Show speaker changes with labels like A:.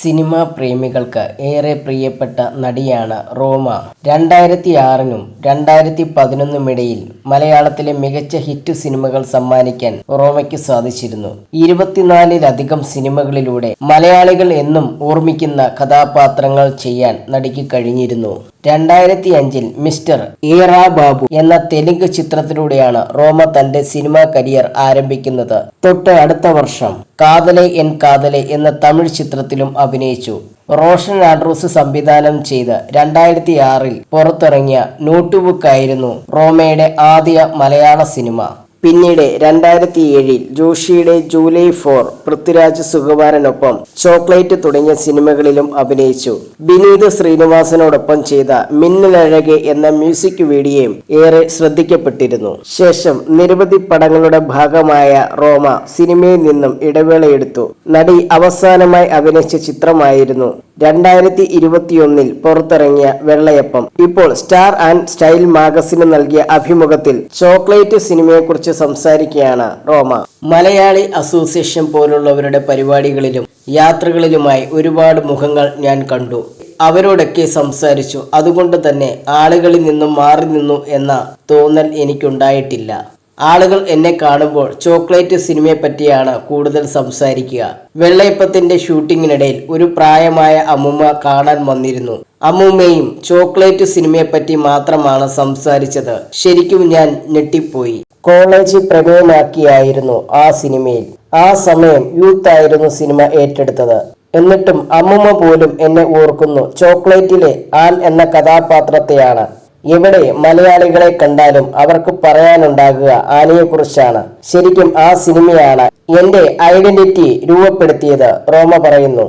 A: Cinema പ്രേമികൾക്ക് ഏറെ പ്രിയപ്പെട്ട നടിയാണ് റോമ. രണ്ടായിരത്തി ആറിനും രണ്ടായിരത്തി പതിനൊന്നുമിടയിൽ മലയാളത്തിലെ മികച്ച ഹിറ്റ് സിനിമകൾ സമ്മാനിക്കാൻ റോമയ്ക്ക് സാധിച്ചിരുന്നു. ഇരുപത്തിനാലിലധികം സിനിമകളിലൂടെ മലയാളികൾ എന്നും ഓർമ്മിക്കുന്ന കഥാപാത്രങ്ങൾ ചെയ്യാൻ നടിക്ക് കഴിഞ്ഞിരുന്നു. രണ്ടായിരത്തി അഞ്ചിൽ മിസ്റ്റർ ഏറാ ബാബു എന്ന തെലുങ്ക് ചിത്രത്തിലൂടെയാണ് റോമ തന്റെ സിനിമാ കരിയർ ആരംഭിക്കുന്നത്. തൊട്ട് അടുത്ത വർഷം കാതലെ എൻ കാതലെ എന്ന തമിഴ് ചിത്രത്തിലും അഭിനയിച്ചു. റോഷൻ ആൻഡ്രൂസ് സംവിധാനം ചെയ്ത് രണ്ടായിരത്തി ആറിൽ പുറത്തിറങ്ങിയ നോട്ട്ബുക്ക് ആയിരുന്നു റോമയുടെ ആദ്യ മലയാള സിനിമ. പിന്നീട് രണ്ടായിരത്തി ഏഴിൽ ജോഷിയുടെ ജൂലൈ ഫോർ പൃഥ്വിരാജ് സുകുമാരനൊപ്പം ചോക്ലേറ്റ് തുടങ്ങിയ സിനിമകളിലും അഭിനയിച്ചു. വിനീത് ശ്രീനിവാസനോടൊപ്പം ചെയ്ത മിന്നലഴകെ എന്ന മ്യൂസിക് വീഡിയോയും ഏറെ ശ്രദ്ധിക്കപ്പെട്ടിരുന്നു. ശേഷം നിരവധി പടങ്ങളുടെ ഭാഗമായ റോമ സിനിമയിൽ നിന്നും ഇടവേളയെടുത്തു. നടി അവസാനമായി അഭിനയിച്ച ചിത്രമായിരുന്നു രണ്ടായിരത്തി ഇരുപത്തിയൊന്നിൽ പുറത്തിറങ്ങിയ വെള്ളയപ്പം. ഇപ്പോൾ സ്റ്റാർ ആൻഡ് സ്റ്റൈൽ മാഗസിന് നൽകിയ അഭിമുഖത്തിൽ ചോക്ലേറ്റ് സിനിമയെക്കുറിച്ച് സംസാരിക്കുകയാണ് റോമ. മലയാളി അസോസിയേഷൻ പോലുള്ളവരുടെ പരിപാടികളിലും യാത്രകളിലുമായി ഒരുപാട് മുഖങ്ങൾ ഞാൻ കണ്ടു. അവരോടൊക്കെ സംസാരിച്ചു. അതുകൊണ്ട് തന്നെ ആളുകളിൽ നിന്നും മാറി നിന്നു എന്ന തോന്നൽ എനിക്കുണ്ടായിട്ടില്ല. ആളുകൾ എന്നെ കാണുമ്പോൾ ചോക്ലേറ്റ് സിനിമയെ പറ്റിയാണ് കൂടുതൽ സംസാരിക്കുക. വെള്ളയപ്പത്തിന്റെ ഷൂട്ടിങ്ങിനിടയിൽ ഒരു പ്രായമായ അമ്മുമ്മ കാണാൻ വന്നിരുന്നു. അമ്മുമ്മയും ചോക്ലേറ്റ് സിനിമയെ പറ്റി മാത്രമാണ് സംസാരിച്ചത്. ശരിക്കും ഞാൻ ഞെട്ടിപ്പോയി. കോളേജ് പ്രമേയമാക്കിയായിരുന്നു ആ സിനിമയിൽ. ആ സമയം യൂത്ത് ആയിരുന്നു സിനിമ ഏറ്റെടുത്തത്. എന്നിട്ടും അമ്മുമ്മ പോലും എന്നെ ഓർക്കുന്നു. ചോക്ലേറ്റിലെ ആൻ എന്ന കഥാപാത്രത്തെയാണ്. എവിടെ മലയാളികളെ കണ്ടാലും അവർക്ക് പറയാനുണ്ടാകുക ആനയെക്കുറിച്ചാണ്. ശരിക്കും ആ സിനിമയാണ് എന്റെ ഐഡന്റിറ്റി രൂപപ്പെടുത്തിയത് റോമ പറയുന്നു.